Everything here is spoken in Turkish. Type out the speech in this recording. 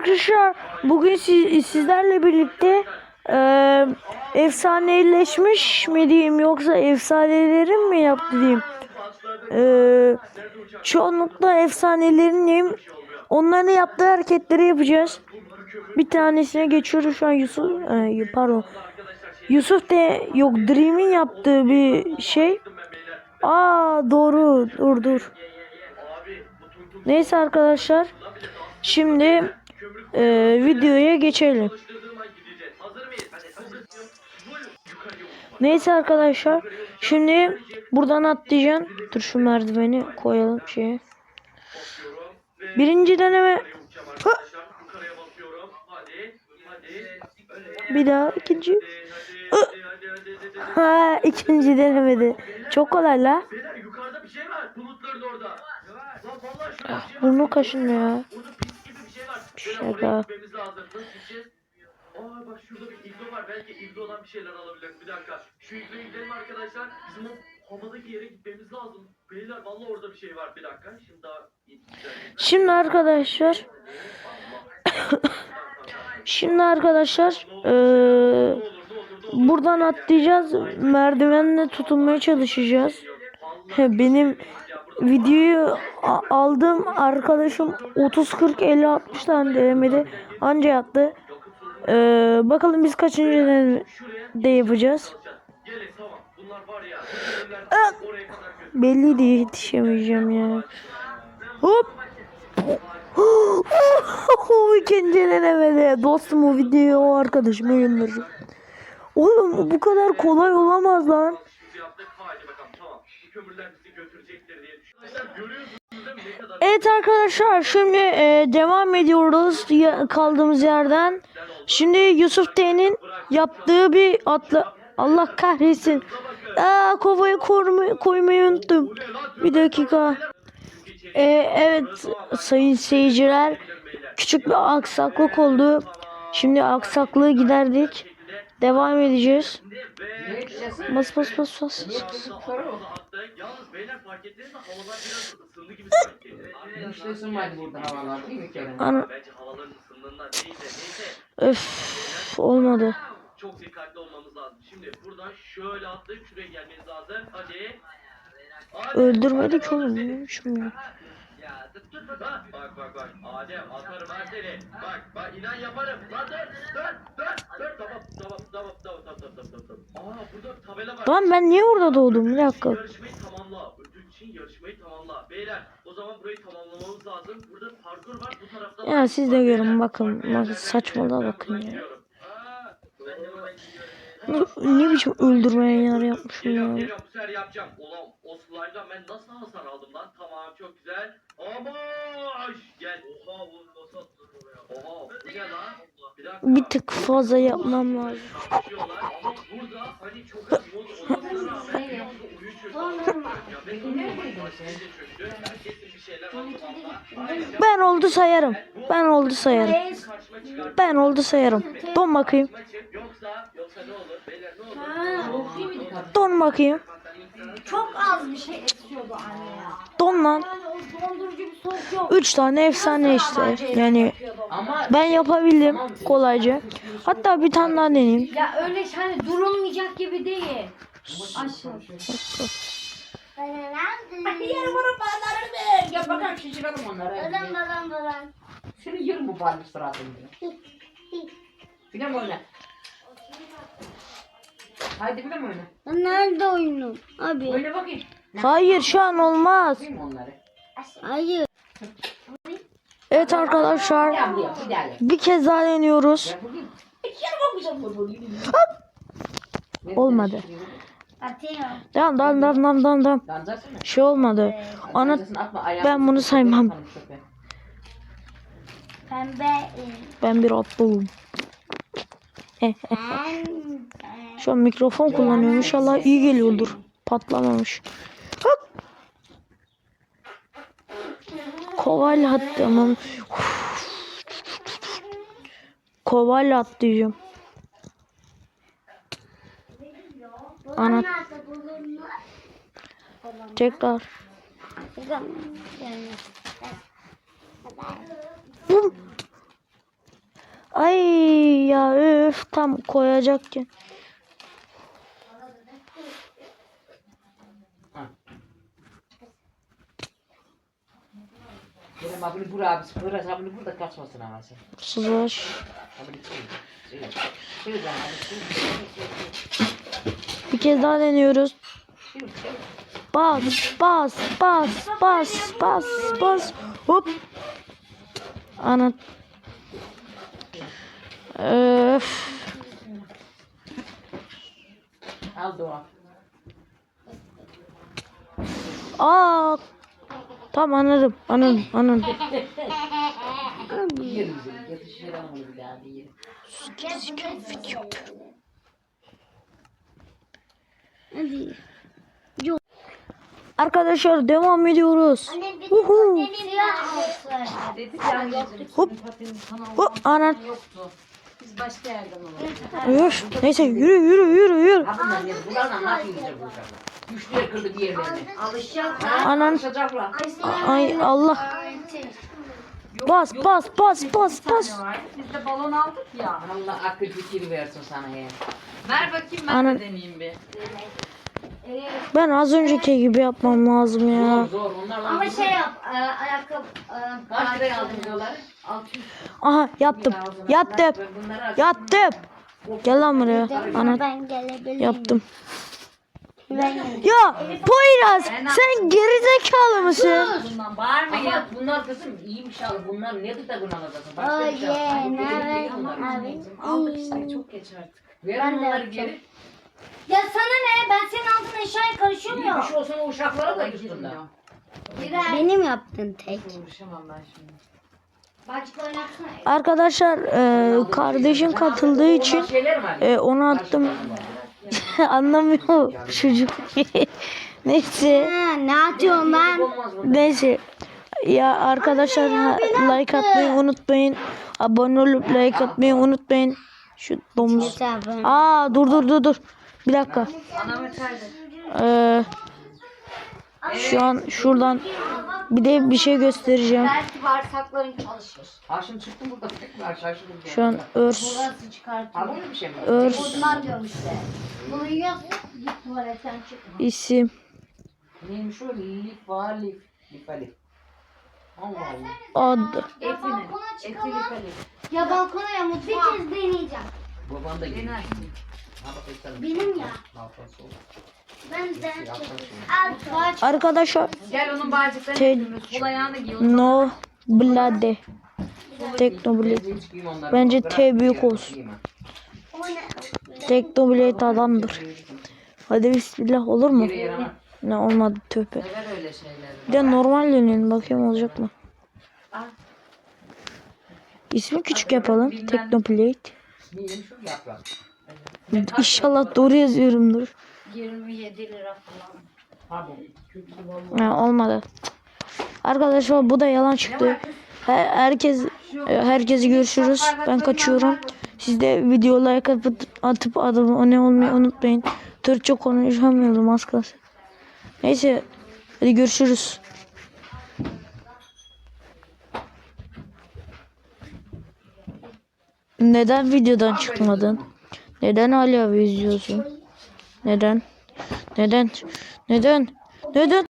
arkadaşlar bugün siz, sizlerle birlikte e, efsaneleşmiş mi diyeyim yoksa efsanelerin mi yaptı diyeyim. E, çoğunlukla efsanelerin. Onların yaptığı hareketleri yapacağız. Bir tanesine geçiyoruz şu an Yusuf e, pardon. Yusuf de yok Dream'in yaptığı bir şey. Aa doğru dur dur. Neyse arkadaşlar. Şimdi e, videoya geçelim. Neyse arkadaşlar. Şimdi buradan atlayacaksın. Dur şu merdiveni koyalım şeye. Birinci deneme. Ha! Bir daha ikinci. Ha ikinci denemedi. Çok kolay la. Var. Burnu kaşınıyor. Gideceğiz? Aa bak şurada bir iglo var. Belki iglo olan bir şeyler alabiliriz. Bir dakika. Şu igloya gidelim arkadaşlar. Bizim o havadaki yere gitmemiz lazım. Beyler vallahi orada bir şey var. Bir dakika. Şimdi daha Şimdi arkadaşlar. Şimdi arkadaşlar. eee, buradan atlayacağız. Merdivenle tutunmaya çalışacağız. Benim videoyu a- aldığım arkadaşım 30 40 50 60 tane denemedi. Anca yaptı. Eee, bakalım biz kaçıncı deneme de yapacağız. ya. Ah! Belliydi yetişemeyeceğim ya. Hop. İkinci denemede. Dostum o videoyu o arkadaşıma göndereceğim. Oğlum bu kadar kolay olamaz lan. Evet arkadaşlar şimdi e, devam ediyoruz kaldığımız yerden. Şimdi Yusuf T'nin yaptığı bir atla... Allah kahretsin. Aa, kovayı koymayı, koymayı unuttum. Bir dakika. E, evet sayın seyirciler küçük bir aksaklık oldu. Şimdi aksaklığı giderdik. Devam edeceğiz. Bas bas bas bas. Attık. Yalnız beyler fark ettiniz mi? Havalar biraz ısındı gibi sanki. Hiç de ısınmadı burada havalar değil mi Kerem? Ana, Bence havaların ısındığından neyse neyse. öf olmadı. Çok dikkatli olmamız lazım. Şimdi buradan şöyle atlayıp şuraya gelmeniz lazım. Hadi. Öldürmedik oğlum. Ne biçim ya? Bak bak bak. Adem atarım ben seni. Bak bak inan yaparım. Lan dur dur dur dur. Tamam tamam tamam tamam tamam tamam tamam. Aa burada tabela var. Lan ben niye orada doğdum? Bir dakika. Yarışmayı tamamla. Ödül için yarışmayı tamamla. Beyler o zaman burayı tamamlamamız lazım. Burada parkur var. Bu tarafta Ya siz de görün bakın. Bakın saçmalığa bakın ya. Ne, ne biçim öldürmeye yer yapmışım ya. Ulan o slide'dan ben nasıl hasar aldım lan? Tamam çok güzel. Ama gel. Oha bu nasıl attın oraya? Oha bu ne lan? Bir dakika. Bir tık fazla yapmam lazım. Tartışıyorlar ama burada hani çok az mod olmasına rağmen bir anda oyun çözdü. Ya ben onu başlayınca çözdü. Herkesin bir şeyler var kafamda. Ayrıca Ben oldu sayarım. Ben oldu sayarım. Ben oldu sayarım. Don bakayım. Yoksa yoksa ne olur? Beyler ne olur? Don bakayım. Çok az bir şey esiyordu anne ya. Don lan. Yani o dondurucu bir soğuk yok. Üç tane efsane işte. Yani Ama ben yapabildim kolayca. Hatta bir tane daha deneyeyim. Ya öyle hani durulmayacak gibi değil. Aşağı. Yerim onun bağlarını ver. Gel bakalım şişirelim onları. Baran baran baran. Seni yerim bu bağlı sıratını. Bir de mi oyna? Haydi bir de mi oyna? Nerede oyunum? Abi. Oyna bakayım. Hayır şu an olmaz. Yapayım mı onları? Hayır. Evet arkadaşlar. Bir daha yap. Bir kez daha deniyoruz. Bakmayacağım bunu. Olmadı. Atıyor. Tamam tamam tamam tamam tamam. tamam. Danzarsana. Şey olmadı. Ana Danzarsın, atma, ayağını- ben bunu saymam. Pembe. e, Ben bir atlıyım. Ben. Şu an mikrofon kullanıyorum. İnşallah iyi geliyordur. Patlamamış. Hop. Kovayla attım. Kovayla atlayacağım. Ana Nerede bulunma? tekrar. Bum. Ay ya öf tam koyacakken. Benim abini bur abi. Biraz abini burada kaçmasın. Çevir. Çevir lan abini. Çevir, çevir, Bir kez daha deniyoruz. Bas bas bas bas bas bas. Hop. Ana. Öf. Al Doğa. Aa. Tamam anladım. Anladım. Anladım. Yiyelim seni. Yatışır ama bir daha bir yiyelim. Arkadaşlar devam ediyoruz. Uhu. Dedik ya anneciğim. Hop. Hop ana. Yoktu. Biz başka yerden alalım. Öf. Neyse yürü yürü yürü yürü. Bunlar ne? Bunlarla ne yapacak bu uşaklar? Güçlüye kırdı diğerlerini. Alışacak. Anan. Alışacaklar. Ay Allah. Bas bas bas bas bas. Biz de balon aldık ya. Allah akıl fikir versin sana ya. Ver bakayım ben Anan. de deneyeyim bir. Ben az önceki gibi yapmam lazım ya. Zor zor. Onlar. Ama şey yap. e, ayakkabı. e, Kaç liraya aldın diyorlar? 600 Aha yaptım. Yaptım. Yaptım. Gel lan buraya. Ana Ben gelebilirim. yaptım. Ben Ya Poyraz sen gerizekalı mısın? Bundan bağırmayın. Ama bunlar kızım iyiymiş abi. Bunlar ne alacaksın? Başka Oh bir şey yeah, ne? Aldık işte çok geç artık. Ver yapacağım. geri. Ya sana ne? Ben senin aldığın eşyaya ya. bir şey olsa o uşaklara da üstünde. Benim yaptığım tek. Uğraşamam ben şimdi. Oynatsana. Arkadaşlar e, kardeşim katıldığı için şeyler var. e, onu attım. Anlamıyor çocuk. Neyse. Ha, ne? Olmaz bunlar. Neyse. Ya arkadaşlar ha- like atmayı unutmayın. Abone olup like atmayı unutmayın. Şu domuz. Aa dur dur dur dur. Bir dakika. Ee, şu an şuradan bir de bir şey göstereceğim. Belki bağırsakların alışır. Ha şimdi çıktım burada tek var şaşırdım. Şu an örs şey mi? örs Bundan diyorum işte. Bunu yiyorsun. Git tuvaletten çıkma. isim Neymiş o? Lif var lif. Lif alif. Allah Allah. ad. Ya balkona ya mutfağa. Bir kez deneyeceğim. Baban da gelmiş. Benim ya. Ben de arkadaşlar Gel onun bağcıklarını Te- yapıyoruz. Sol ayağını giy. onu no blade teknoblade. Bence T büyük olsun. giymem. teknoblade adamdır. Hadi bismillah olur mu? Yaramaz. Ne olmadı tövbe. Sever öyle şeyleri. Bir de normal deneyelim bakayım olacak mı? İsmi küçük yapalım. Teknoblade. Şu yaprak? İnşallah doğru yazıyorumdur. 27 lira falan. Ha, olmadı. Arkadaşlar bu da yalan çıktı. Her- Herkes herkesi görüşürüz. Ben kaçıyorum. Siz de video like atıp, atıp abone olmayı unutmayın. Türkçe konuşamıyordum az kalsın. Neyse hadi görüşürüz. Neden videodan çıkmadın? Neden hala izliyorsun? Neden? Neden? Neden? Neden?